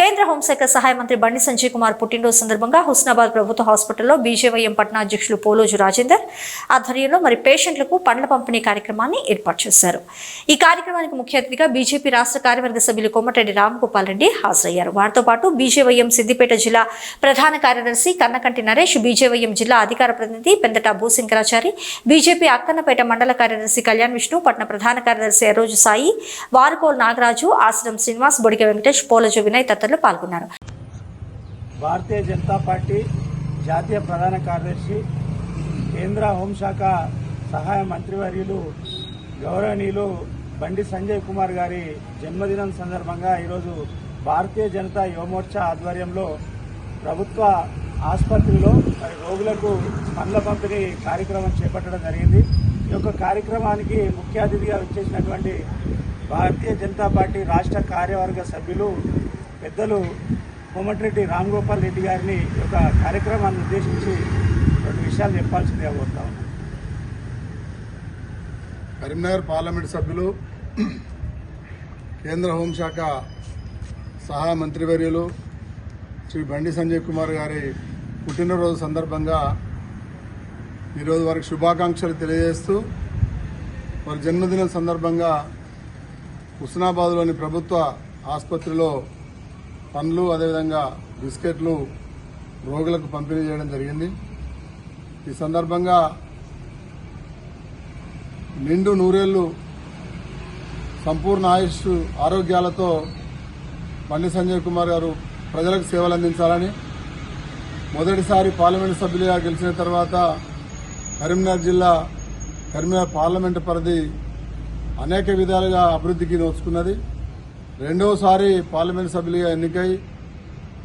కేంద్ర హోంశాఖ సహాయ మంత్రి బండి సంజయ్ కుమార్ పుట్టినరోజు సందర్భంగా హుస్నాబాద్ ప్రభుత్వ హాస్పిటల్లో బీజేవైఎం పట్నా అధ్యక్షులు పోలోజు రాజేందర్ ఆధ్వర్యంలో మరి పేషెంట్లకు పండ్ల పంపిణీ కార్యక్రమాన్ని ఏర్పాటు చేశారు. ఈ కార్యక్రమానికి ముఖ్య అతిథిగా బీజేపీ రాష్ట్ర కార్యవర్గ సభ్యులు కొమ్మటిరెడ్డి రామగోపాల్ రెడ్డి హాజరయ్యారు. వారితో పాటు బీజేవైఎం సిద్దిపేట జిల్లా ప్రధాన కార్యదర్శి కన్నకంటి నరేష్ బీజేవైఎం జిల్లా అధికార ప్రతినిధి పెందట భూశంకరాచారి బీజేపీ అక్కన్నపేట మండల కార్యదర్శి కళ్యాణ్ విష్ణు పట్న ప్రధాన కార్యదర్శి ఎరోజు సాయి వారుకోల్ నాగరాజు ఆశ్రం శ్రీనివాస్ బొడిగ వెంకటేష్ పోలజు వినయ్ తదితరులు పాల్గొన్నారు. భారతీయ జనతా పార్టీ జాతీయ ప్రధాన కార్యదర్శి కేంద్ర హోంశాఖ సహాయ మంత్రివర్యులు గౌరవనీయులు బండి సంజయ్ కుమార్ గారి జన్మదినం సందర్భంగా ఈరోజు భారతీయ జనతా యువమోర్చా ఆధ్వర్యంలో ప్రభుత్వ ఆసుపత్రిలో మరి రోగులకు పండ్ల పంపిణీ కార్యక్రమం చేపట్టడం జరిగింది. ఈ యొక్క కార్యక్రమానికి ముఖ్య అతిథిగా వచ్చేసినటువంటి భారతీయ జనతా పార్టీ రాష్ట్ర కార్యవర్గ సభ్యులు పెద్దలు కోమటిరెడ్డి రామ్ గోపాల్ రెడ్డి గారిని ఒక కార్యక్రమాన్ని ఉద్దేశించి రెండు విషయాలు చెప్పాల్సిందిగా కోరుతా ఉన్నాను. కరీంనగర్ పార్లమెంట్ సభ్యులు కేంద్ర హోంశాఖ సహాయ మంత్రివర్యులు శ్రీ బండి సంజయ్ కుమార్ గారి పుట్టినరోజు సందర్భంగా ఈరోజు వారికి శుభాకాంక్షలు తెలియజేస్తూ వారి జన్మదినం సందర్భంగా హుస్నాబాద్లోని ప్రభుత్వ ఆసుపత్రిలో పండ్లు అదేవిధంగా బిస్కెట్లు రోగులకు పంపిణీ చేయడం జరిగింది. ఈ సందర్భంగా నిండు నూరేళ్ళు సంపూర్ణ ఆయుష్ ఆరోగ్యాలతో బండి సంజయ్ కుమార్ గారు ప్రజలకు సేవలు అందించాలని మొదటిసారి పార్లమెంటు సభ్యులుగా గెలిచిన తర్వాత కరీంనగర్ జిల్లా కరీంనగర్ పార్లమెంటు పరిధి అనేక విధాలుగా అభివృద్ధికి నోచుకున్నది రెండవసారి పార్లమెంటు సభ్యులుగా ఎన్నికై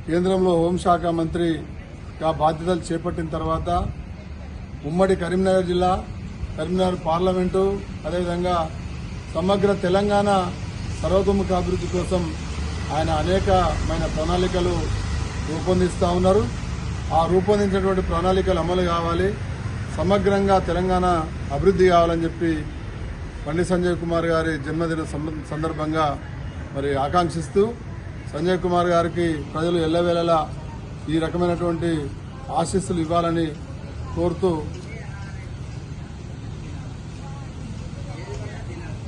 కేంద్రంలో హోంశాఖ మంత్రిగా బాధ్యతలు చేపట్టిన తర్వాత ఉమ్మడి కరీంనగర్ జిల్లా కరీంనగర్ పార్లమెంటు అదేవిధంగా సమగ్ర తెలంగాణ సర్వతోముఖ అభివృద్ధి కోసం ఆయన అనేకమైన ప్రణాళికలు రూపొందిస్తూ ఉన్నారు. ఆ రూపొందించినటువంటి ప్రణాళికలు అమలు కావాలి. సమగ్రంగా తెలంగాణ అభివృద్ధి కావాలని చెప్పి బండి సంజయ్ కుమార్ గారి జన్మదిన సందర్భంగా మరి ఆకాంక్షిస్తూ సంజయ్ కుమార్ గారికి ప్రజలు ఎల్లవేళలా ఈ రకమైనటువంటి ఆశీస్సులు ఇవ్వాలని కోరుతూ